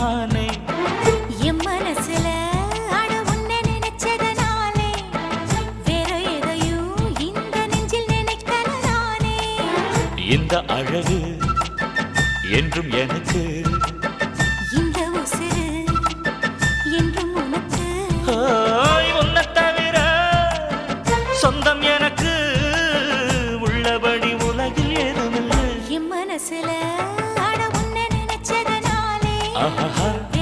நானே என் மனசுல உன்னை இந்த அழகு என்றும் எனக்கு இந்த உசுறு என்றும் உனக்கு. ஓய், உன்னைத் தவிர சொந்தம் எனக்கு உள்ளபடி உலகில் ஏதுமில்லை என் மனசுல ha ha ha.